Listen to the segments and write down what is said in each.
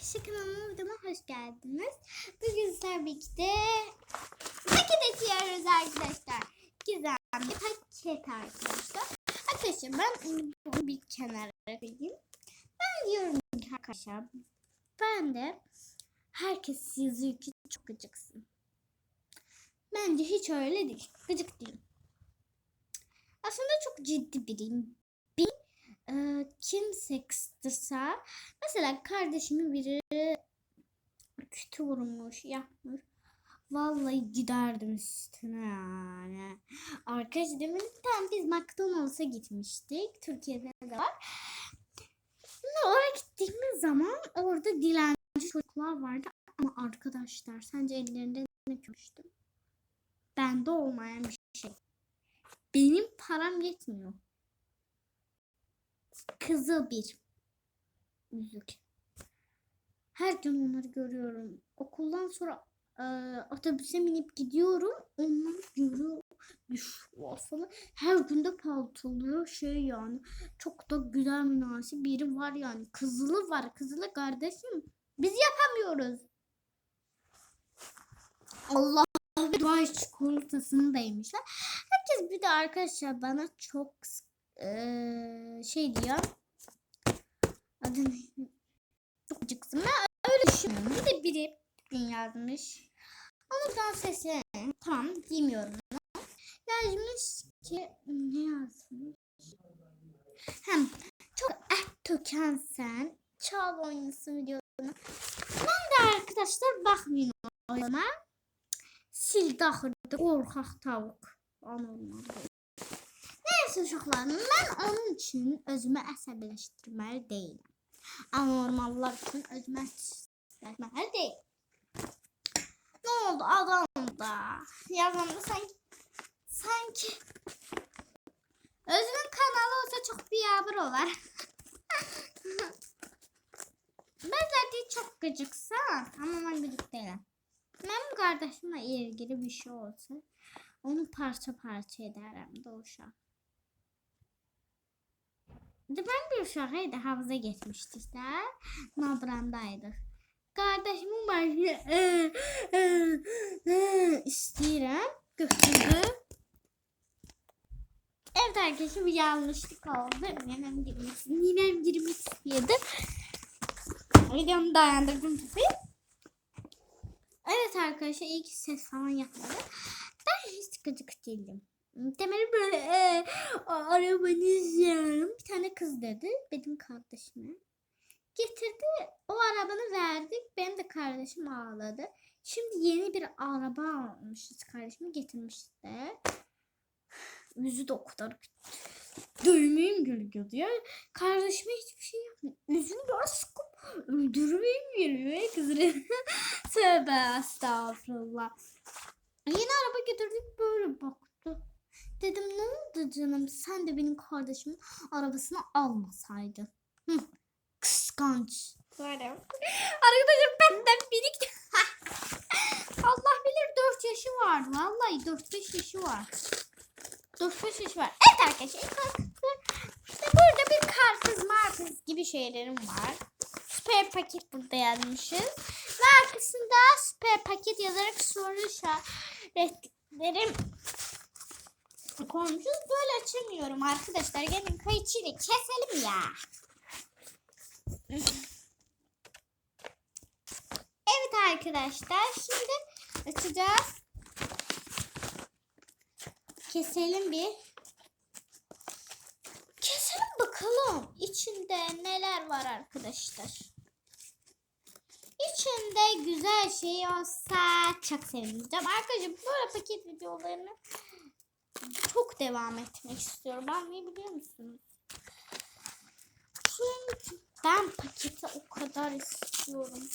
arkadaşlar kanalıma hoş geldiniz. Bugün sizlerle birlikte paket açıyoruz arkadaşlar. Gizemli paket arkadaşlar. Arkadaşlar ben bunu bir kenara koyayım. Ben diyorum ki arkadaşlar ben de herkes yazıyor ki çok gıcıksın. Bence hiç öyle değil. Gıcık değilim. Aslında çok ciddi biriyim. Bir e, kimse kıstırsa mesela kardeşimi biri kötü vurmuş yapmış. Vallahi giderdim üstüne yani. Arkadaş demin tam biz McDonald's'a gitmiştik. Türkiye'de de var. Ve oraya gittiğimiz zaman orada dilenci çocuklar vardı. Ama arkadaşlar sence ellerinde ne görmüştüm? Bende olmayan bir şey. Benim param yetmiyor. Kızıl bir yüzük. Her gün onları görüyorum. Okuldan sonra e, otobüse binip gidiyorum. Onları görüyorum. Falan. Her gün de paltoluyor şey yani. Çok da güzel münasip biri var yani. Kızılı var. Kızılı kardeşim. Biz yapamıyoruz. Allah Dubai çikolatasını da yemişler. Herkes bir de arkadaşlar bana çok eee, şey diyor. Adı? Çok acıksın. Ben öyle düşünüyorum. Bir de biri bugün yazmış. Onu da seslenelim. Tamam giymiyorum. Yazmış ki ne yazmış? Hem çok et töken sen. Çal oynasın videolarını. Ben de arkadaşlar bakmayın oyuna. Sil daxırdı qorxaq tavuk. Anormal. Neyse uşaqlar, mən onun üçün özümü əsəbləşdirməli deyiləm. Anormallar üçün özümü əsəbləşdirməli deyiləm. Ne oldu adamda? Yazanda sanki sanki özünün kanalı olsa çok biabır olar. ben zaten çok gıcıksan ama ben gıcık değilim. Benim kardeşimle ilgili bir şey olsa onu parça parça ederim. De ben bir uşağıydı havuza gitmiştik də. Nabrandaydık. Kardeşimin başına e, e, e, istəyirəm. Götürdü. Evet arkadaşlar bir yanlışlık oldu. Ninem girmek, ninem girmek istiyordu. Videomu dayandırdım tabii. Evet arkadaşlar iyi ki ses falan yapmadı. Ben hiç gıcık değilim. Temeli böyle e, arabanı izliyorum. Bir tane kız dedi benim kardeşime. Getirdi o arabanı verdik. Benim de kardeşim ağladı. Şimdi yeni bir araba almışız kardeşime getirmişti. Yüzü de o kadar dövmeyim geliyor diyor. Kardeşime hiçbir şey yapmıyor. Yüzünü böyle sıkıp öldürmeyeyim geliyor. Kızım. Tövbe estağfurullah. Yeni araba getirdik böyle baktı. Dedim ne oldu canım sen de benim kardeşimin arabasını almasaydın. Hı. Kıskanç. Böyle. Arkadaşlar benden birik. Allah bilir 4 yaşı var. Vallahi 4-5 yaşı var. 4-5 yaşı var. Evet arkadaşlar. İşte burada bir karpuz marpuz gibi şeylerim var. Süper paket burada yazmışız. Ve arkasında süper paket yazarak soru işaretlerim koymuşuz. Böyle açamıyorum arkadaşlar. Gelin kayıtçıyla keselim ya. Evet arkadaşlar. Şimdi açacağız. Keselim bir. Keselim bakalım. İçinde neler var arkadaşlar. İçinde güzel şey olsa çok sevineceğim. Arkadaşlar böyle paket videolarını çok devam etmek istiyorum. Ben ne biliyor musunuz? Çünkü ben paketi o kadar istiyorum.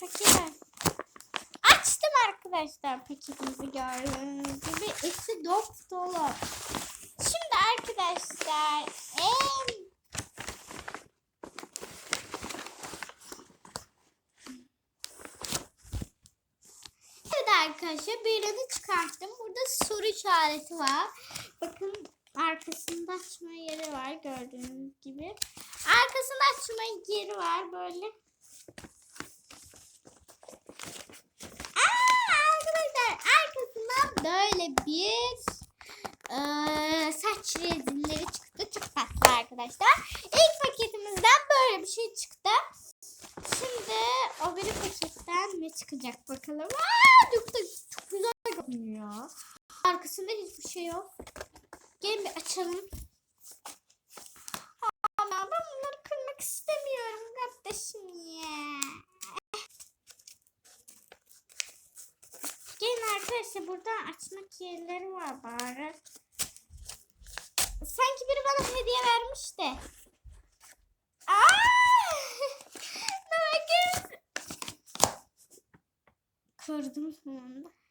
Paketi açtım arkadaşlar paketimizi gördüğünüz gibi içi dop dolu. Şimdi arkadaşlar en arkadaşlar bir çıkarttım. Burada soru işareti var. Bakın arkasında açma yeri var gördüğünüz gibi. Arkasında açma yeri var böyle. Arkadaşlar arkasından böyle bir e, saç rezinleri çıktı. Çok tatlı arkadaşlar. İlk paketimizden böyle bir şey çıktı. Şimdi o biri paketten ne çıkacak bakalım. Aa, çok da görünüyor. Arkasında hiçbir şey yok. Gelin bir açalım. Ama ben bunları kırmak istemiyorum kardeşim ya. Gelin arkadaşlar buradan açmak yerleri var bari. Sanki biri bana hediye vermiş de. Aa! Kırdım sonunda.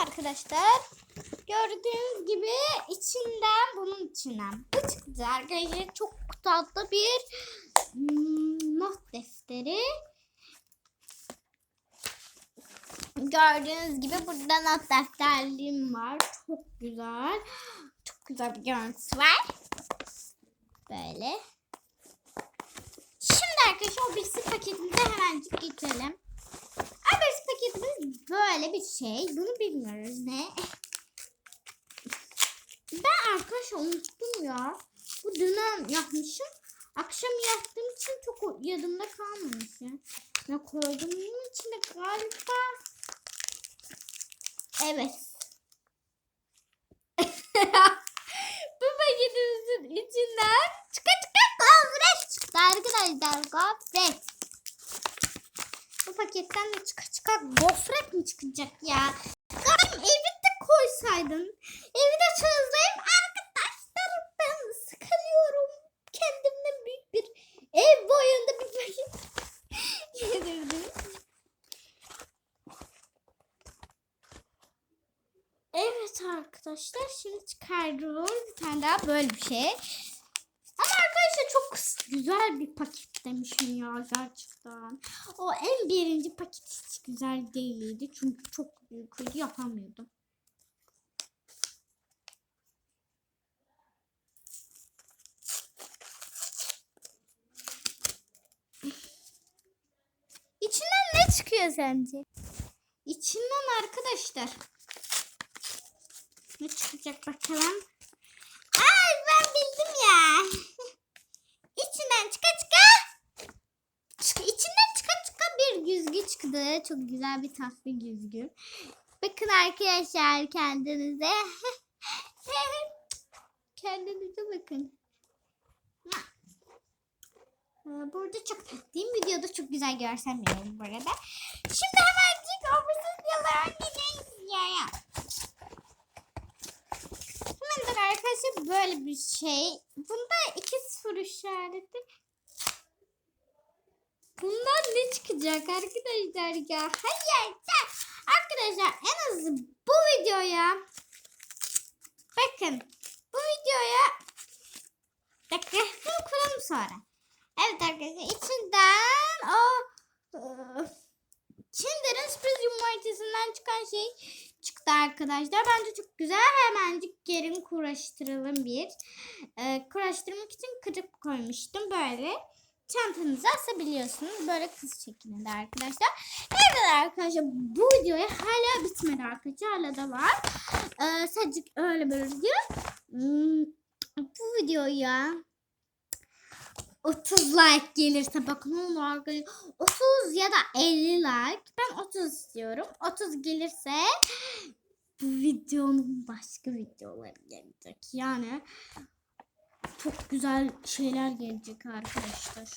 Arkadaşlar. Gördüğünüz gibi içinden bunun içinden. Bu çıktı arkadaşlar. Çok tatlı bir mm, not defteri. Gördüğünüz gibi burada not defterliğim var. Çok güzel. Çok güzel bir görüntüsü var. Böyle. Şimdi arkadaşlar o birisi paketimize hemencik geçelim. Paketimiz böyle bir şey. Bunu bilmiyoruz ne. Ben arkadaşlar unuttum ya. Bu dönem yapmışım. Akşam yattığım için çok yadımda kalmamış ya. Ne koydum bunun içinde galiba. Evet. Bu paketimizin içinden çıka çıka gofret çıktı arkadaşlar. Gofret. Bu paketten de çıka çıka gofret mi çıkacak ya? Galiba evi de koysaydın. Evi de çözeyim arkadaşlar. Ben sıkılıyorum. Kendimden büyük bir ev boyunda bir paket yedirdim. Evet arkadaşlar şimdi çıkarıyoruz bir tane daha böyle bir şey. Güzel bir paket demişim ya gerçekten. O en birinci paket hiç güzel değildi çünkü çok büyük yapamıyordum. İçinden ne çıkıyor sence? İçinden arkadaşlar. Ne çıkacak bakalım. Ay ben bildim ya. İçinden çıka çıka. Çık, içinden çıka çıka bir çıktı. Çok güzel bir tatlı yüzgü. Bakın arkadaşlar kendinize. kendinize bakın. Burada çok tatlıyım. Videoda çok güzel görselmiyorum bu arada. Şimdi hemencik obsesif yalan ya. Hemen arkadaşlar böyle bir şey. Bunda iki soru işareti. Bundan ne çıkacak arkadaşlar ya? Hayır. Arkadaşlar en azı bu videoya bakın bu videoya dakika bunu kuralım sonra. Evet arkadaşlar içinden o ıı, Kinder'in sürpriz yumurtasından çıkan şey çıktı arkadaşlar. Bence çok güzel. Hemencik gelin kuraştıralım bir. Ee, kuraştırmak için kırıp koymuştum. Böyle çantanıza asabiliyorsunuz. Böyle kız şeklinde arkadaşlar. Evet arkadaşlar bu videoya hala bitmedi arkadaşlar. Hala da var. Ee, sadece öyle video. Hmm, bu videoya 30 like gelirse bakın olur arkadaşlar. 30 ya da 50 like. Ben 30 istiyorum. 30 gelirse bu videonun başka videoları gelecek. Yani çok güzel şeyler gelecek arkadaşlar.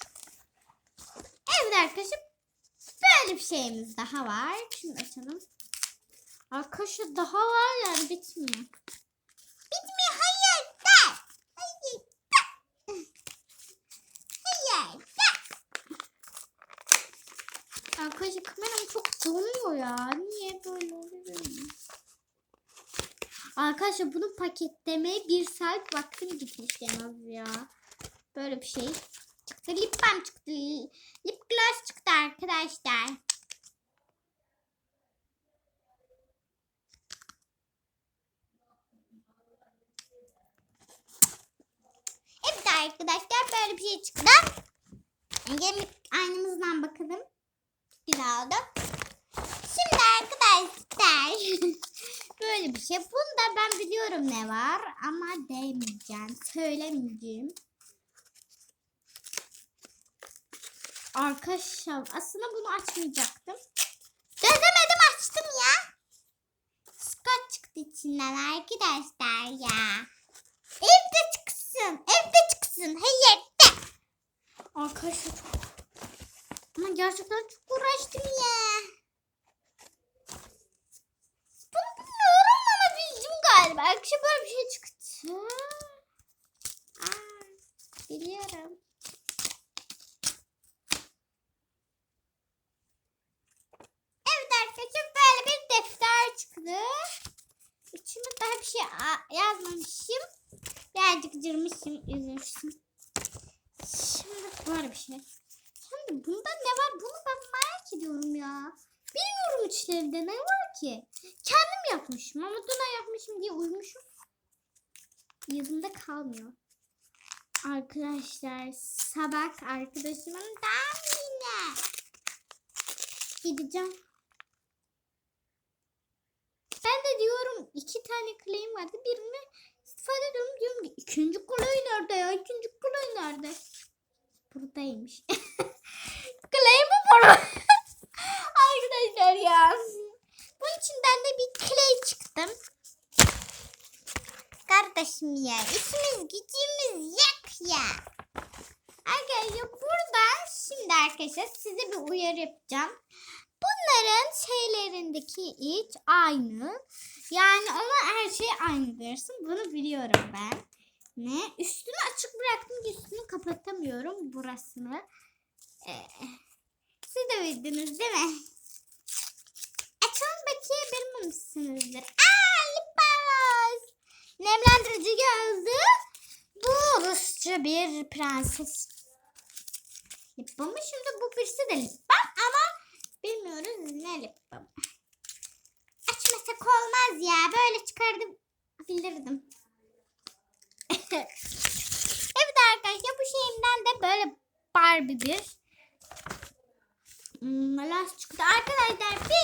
Evet arkadaşlar böyle bir şeyimiz daha var. Şimdi açalım. Arkadaşlar daha var yani bitmiyor. Bitmiyor hayır. De. Hayır. De. Hayır. De. Arkadaşlar kameram çok donuyor ya. Niye böyle oluyor? Arkadaşlar bunu paketlemeye bir saat vaktim gitmiş az ya. Böyle bir şey. Çıktı lip balm çıktı. Lip gloss çıktı arkadaşlar. Evet arkadaşlar böyle bir şey çıktı. Gelin aynamızdan bakalım. Güzel oldu. Şimdi Arkadaşlar. Böyle bir şey. Bunda ben biliyorum ne var ama demeyeceğim. Söylemeyeceğim. Arkadaşlar aslında bunu açmayacaktım. Çözemedim açtım ya. Scotch çıktı içinden arkadaşlar ya. Evde çıksın. Evde çıksın. Her yerde. Arkadaşlar çok... Ama gerçekten çok uğraştım ya. Bunu bilmiyorum ama bildim galiba. Akşam böyle bir şey çıktı. Aa, biliyorum. Evet arkadaşlar böyle bir defter çıktı. İçime daha bir şey yazmamışım. Birazcık cırmışım, üzülmüşüm. Şimdi böyle bir şey. Şimdi bunda ne var? Bunu ben merak ediyorum ya. Bilmiyorum içlerinde ne var ki. Kendim yapmışım ama Duna yapmışım diye uyumuşum. Yazımda kalmıyor. Arkadaşlar sabah arkadaşımın doğum. Gideceğim. Ben de diyorum iki tane claim vardı. Birini istifade ediyorum diyorum ki ikinci claim nerede ya? İkinci claim nerede? Buradaymış. claim mi burada? Arkadaşlar ya. Bunun içinden de bir clay çıktım. Kardeşim ya işimiz gücümüz yok ya. Arkadaşlar buradan şimdi arkadaşlar size bir uyarı yapacağım. Bunların şeylerindeki iç aynı. Yani ona her şey aynı dersin. Bunu biliyorum ben. Ne? Üstünü açık bıraktım üstünü kapatamıyorum burasını. Ee, siz de bildiniz değil mi? Açalım bakayım bilmemişsinizdir. Aa lip gloss. Nemlendirici geldi. Bu Rusça bir prenses lip balmı. Şimdi bu birisi de lip balm ama bilmiyoruz ne lip balm. Açmasak olmaz ya. Böyle çıkardım bilirdim. evet arkadaşlar bu şeyimden de böyle Barbie bir hmm, çıktı. Arkadaşlar biz